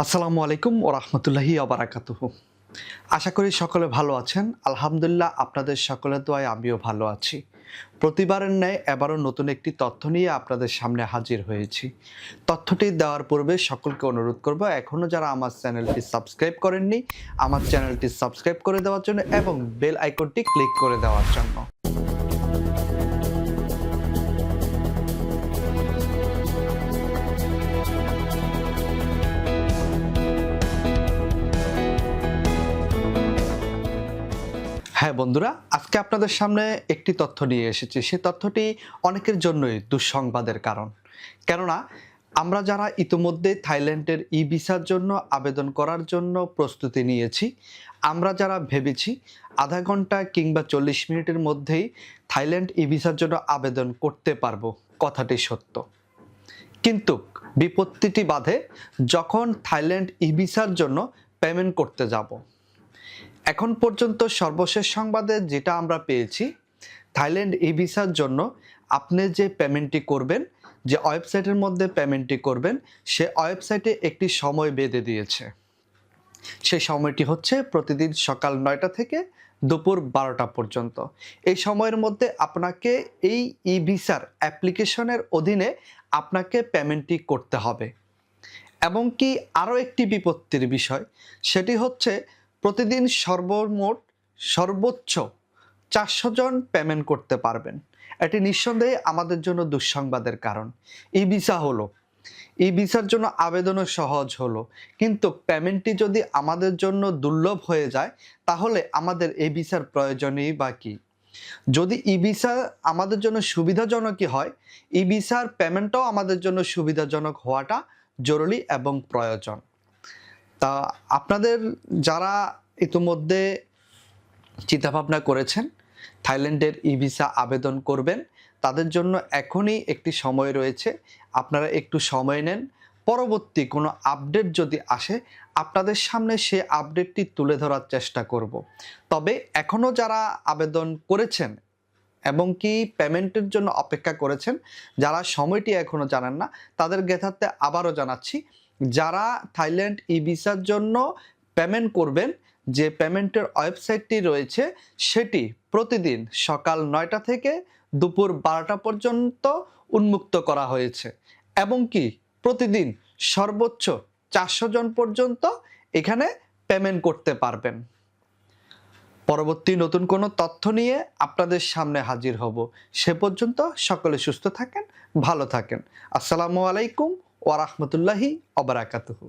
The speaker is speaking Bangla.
আসসালামু আলাইকুম ও রহমতুল্লাহি আবরাকাতুহ আশা করি সকলে ভালো আছেন। আলহামদুলিল্লাহ আপনাদের সকলের দোয়ায় আমিও ভালো আছি। প্রতিবারের ন্যায় এবারও নতুন একটি তথ্য নিয়ে আপনাদের সামনে হাজির হয়েছি। তথ্যটি দেওয়ার পূর্বে সকলকে অনুরোধ করব এখনও যারা আমার চ্যানেলটি সাবস্ক্রাইব করেননি, আমার চ্যানেলটি সাবস্ক্রাইব করে দেওয়ার জন্য এবং বেল আইকনটি ক্লিক করে দেওয়ার জন্য। হ্যাঁ বন্ধুরা, আজকে আপনাদের সামনে একটি তথ্য নিয়ে এসেছি। সে তথ্যটি অনেকের জন্যই দুঃসংবাদের কারণ। কেননা, আমরা যারা ইতিমধ্যে থাইল্যান্ডের ই ভিসার জন্য আবেদন করার জন্য প্রস্তুতি নিয়েছি, আমরা যারা ভেবেছি আধা ঘণ্টা কিংবা চল্লিশ মিনিটের মধ্যেই থাইল্যান্ড ই ভিসার জন্য আবেদন করতে পারব, কথাটি সত্য। কিন্তু বিপত্তিটি বাধে যখন থাইল্যান্ড ই ভিসার জন্য পেমেন্ট করতে যাব। এখন পর্যন্ত সর্বশেষ সংবাদে যেটা আমরা পেয়েছি, থাইল্যান্ড ই ভিসার জন্য আপনি যে পেমেন্টটি করবেন, যে ওয়েবসাইটের মধ্যে পেমেন্টটি করবেন, সে ওয়েবসাইটে একটি সময় বেঁধে দিয়েছে। সেই সময়টি হচ্ছে প্রতিদিন সকাল নয়টা থেকে দুপুর বারোটা পর্যন্ত। এই সময়ের মধ্যে আপনাকে এই ই ভিসার অ্যাপ্লিকেশনের অধীনে আপনাকে পেমেন্টটি করতে হবে। এবং কি আরও একটি বিপত্তির বিষয়, সেটি হচ্ছে প্রতিদিন সর্বমোট সর্বোচ্চ চারশো জন পেমেন্ট করতে পারবেন। এটি নিঃসন্দেহে আমাদের জন্য দুঃসংবাদের কারণ। ই ভিসা হলো। ই ভিসার জন্য আবেদনও সহজ হলো। কিন্তু পেমেন্টটি যদি আমাদের জন্য দুর্লভ হয়ে যায়, তাহলে আমাদের এ ভিসার প্রয়োজনই বা কী? যদি ই ভিসা আমাদের জন্য সুবিধাজনকই হয় ই ভিসার পেমেন্টটাও আমাদের জন্য সুবিধাজনক হওয়াটা জরুরি এবং প্রয়োজন। তা আপনাদের যারা ইতিমধ্যে চিন্তাভাবনা করেছেন, থাইল্যান্ডের ই ভিসা আবেদন করবেন, তাদের জন্য এখনই একটি সময় রয়েছে। আপনারা একটু সময় নেন। পরবর্তী কোনো আপডেট যদি আসে, আপনাদের সামনে সে আপডেটটি তুলে ধরার চেষ্টা করব। তবে এখনও যারা আবেদন করেছেন এবং কি পেমেন্টের জন্য অপেক্ষা করেছেন, যারা সময়টি এখনও জানেন না, তাদের গেথাতে আবারও জানাচ্ছি যারা থাইল্যান্ড ই ভিসার জন্য পেমেন্ট করবেন, যে পেমেন্টের ওয়েবসাইটটি রয়েছে, সেটি প্রতিদিন সকাল নয়টা থেকে দুপুর বারোটা পর্যন্ত উন্মুক্ত করা হয়েছে। এবং কি প্রতিদিন সর্বোচ্চ চারশো জন পর্যন্ত এখানে পেমেন্ট করতে পারবেন। পরবর্তী নতুন কোনো তথ্য নিয়ে আপনাদের সামনে হাজির হব। সে পর্যন্ত সকলে সুস্থ থাকেন, ভালো থাকেন। আসসালামু আলাইকুম ওয়ারহমতুল্লাহি অবরাকাতুহু